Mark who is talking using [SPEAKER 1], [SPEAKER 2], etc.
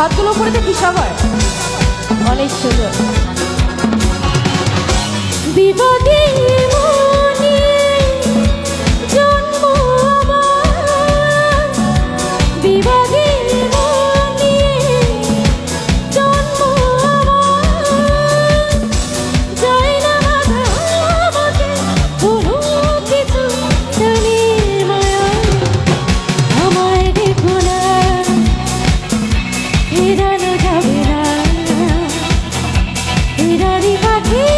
[SPEAKER 1] হাতগুলো উপরে দেখি সবার। অনেক সুন্দর।
[SPEAKER 2] বিপদে ফেরানো যাবে না ফেরারি পাখি